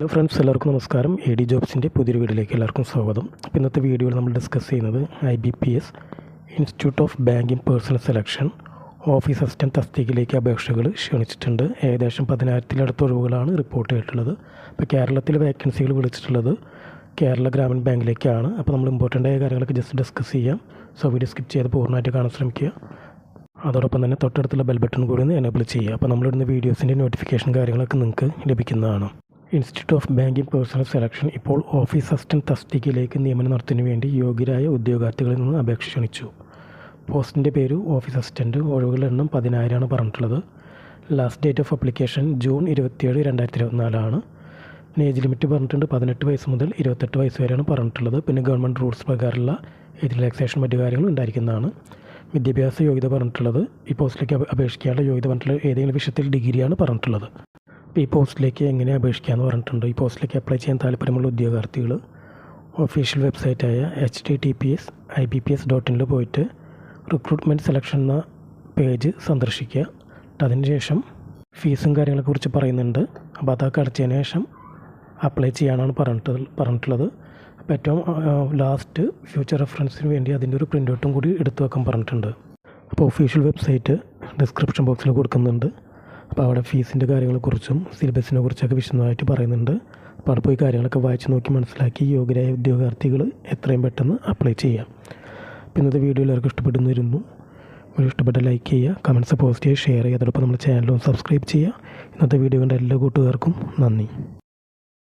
Hello friends എല്ലാവർക്കും നമസ്കാരം. A D ജോബ്സിന്റെ പുതിയൊരു വീഡിയോയിലേക്ക് എല്ലാവർക്കും സ്വാഗതം. അപ്പോൾ ഇന്നത്തെ വീഡിയോയിൽ നമ്മൾ ഡിസ്കസ് ചെയ്യുന്നത് I B P S institute of banking personnel selection office assistant തസ്തികയിലേക്ക് അപേക്ഷകൾ ക്ഷണിച്ചിട്ടുണ്ട്. ഏകദേശം പതിനായിരത്തിലടുത്ത ഒഴിവുകളാണ് റിപ്പോർട്ട് ചെയ്തിട്ടുള്ളത്. അപ്പോൾ കേരളത്തിൽ വേക്കൻസികൾ വിളിച്ചിട്ടുള്ളത് കേരള ഗ്രാമീൺ ബാങ്കിലേക്കാണ്. അപ്പോൾ നമ്മൾ ഇമ്പോർട്ടന്റ് ആയ കാര്യങ്ങളൊക്കെ ജസ്റ്റ് ഡിസ്കസ് ചെയ്യാം. സോ വീഡിയോ സ്കിപ്പ് ചെയ്ത് പൂർണമായിട്ട് കാണാൻ ശ്രമിക്കുക. അതോടൊപ്പം തന്നെ തൊട്ടടുത്തുള്ള ബെൽ ബട്ടൺ കൂടി ഒന്ന് എനേബിൾ ചെയ്യുക. അപ്പോൾ നമ്മളിടുന്ന വീഡിയോസിന്റെ നോട്ടിഫിക്കേഷൻ കാര്യങ്ങളൊക്കെ നിങ്ങൾക്ക് ലഭിക്കുന്നതാണ്. Institute of banking personnel selection ഇപ്പോൾ ഓഫീസ് അസിസ്റ്റന്റ് തസ്തികയിലേക്ക് നിയമനം നടത്തുന്നതിന് വേണ്ടി യോഗ്യരായ ഉദ്യോഗാർത്ഥികളിൽ നിന്ന് അപേക്ഷ ക്ഷണിച്ചു. പോസ്റ്റിന്റെ പേര് ഓഫീസ് അസിസ്റ്റന്റ് ഒഴിവുകളുടെ എണ്ണം പതിനായിരമാണ് പറഞ്ഞിട്ടുള്ളത്. Last date of application June ഇരുപത്തിയേഴ് രണ്ടായിരത്തി ഇരുപത്തിനാലാണ് ഏജ് ലിമിറ്റ് പറഞ്ഞിട്ടുണ്ട് പതിനെട്ട് വയസ്സ് മുതൽ ഇരുപത്തെട്ട് വയസ്സ് വരെയാണ് പറഞ്ഞിട്ടുള്ളത്. പിന്നെ ഗവൺമെന്റ് റൂൾസ് പ്രകാരമുള്ള ഏജ് റിലാക്സേഷൻ മറ്റു കാര്യങ്ങളും ഉണ്ടായിരിക്കുന്നതാണ്. വിദ്യാഭ്യാസ യോഗ്യത പറഞ്ഞിട്ടുള്ളത്. ഈ പോസ്റ്റിലേക്ക് അപേക്ഷിക്കാനുള്ള യോഗ്യത പറഞ്ഞിട്ടുള്ള ഏതെങ്കിലും വിഷയത്തിൽ ഡിഗ്രിയാണ് പറഞ്ഞിട്ടുള്ളത്. ഈ പോസ്റ്റിലേക്ക് എങ്ങനെ അപേക്ഷിക്കാമെന്ന് പറഞ്ഞിട്ടുണ്ട്. ഈ പോസ്റ്റിലേക്ക് അപ്ലൈ ചെയ്യാൻ താല്പര്യമുള്ള ഉദ്യോഗാർത്ഥികൾ official വെബ്സൈറ്റായ H T T P S I B P S dot ഇനിൽ പോയിട്ട് റിക്രൂട്ട്മെന്റ് സെലക്ഷൻ എന്ന പേജ് സന്ദർശിക്കുക. എന്നിട്ട് അതിന് ശേഷം ഫീസും കാര്യങ്ങളെ കുറിച്ച് പറയുന്നുണ്ട്. അപ്പോൾ അതൊക്കെ അടച്ചതിന് ശേഷം അപ്ലൈ ചെയ്യാനാണ് പറഞ്ഞിട്ട് പറഞ്ഞിട്ടുള്ളത്. അപ്പോൾ ഏറ്റവും ലാസ്റ്റ് ഫ്യൂച്ചർ റെഫറൻസിന് വേണ്ടി അതിന്റെ ഒരു പ്രിന്റ് ഔട്ടും കൂടി എടുത്തു വെക്കാൻ പറഞ്ഞിട്ടുണ്ട്. അപ്പോൾ ഒഫീഷ്യൽ വെബ്സൈറ്റ് ഡിസ്ക്രിപ്ഷൻ ബോക്സിൽ കൊടുക്കുന്നുണ്ട്. അപ്പോൾ അവിടെ ഫീസിന്റെ കാര്യങ്ങളെക്കുറിച്ചും സിലബസിനെ കുറിച്ചൊക്കെ വിശദമായിട്ട് പറയുന്നുണ്ട്. അപ്പോൾ അവിടെ പോയി കാര്യങ്ങളൊക്കെ വായിച്ച് നോക്കി മനസ്സിലാക്കി യോഗ്യരായ ഉദ്യോഗാർത്ഥികൾ എത്രയും പെട്ടെന്ന് അപ്ലൈ ചെയ്യാം. അപ്പോൾ ഇന്നത്തെ വീഡിയോ എല്ലാവർക്കും ഇഷ്ടപ്പെടുന്നു വരുന്നു വീഡിയോ ഇഷ്ടപ്പെട്ട ലൈക്ക് ചെയ്യുക കമന്റ്സ് പോസ്റ്റ് ചെയ്യുക ഷെയർ ചെയ്യുക. അതോടൊപ്പം നമ്മുടെ ചാനലും സബ്സ്ക്രൈബ് ചെയ്യുക. ഇന്നത്തെ വീഡിയോ കണ്ട എല്ലാ കൂട്ടുകാർക്കും നന്ദി.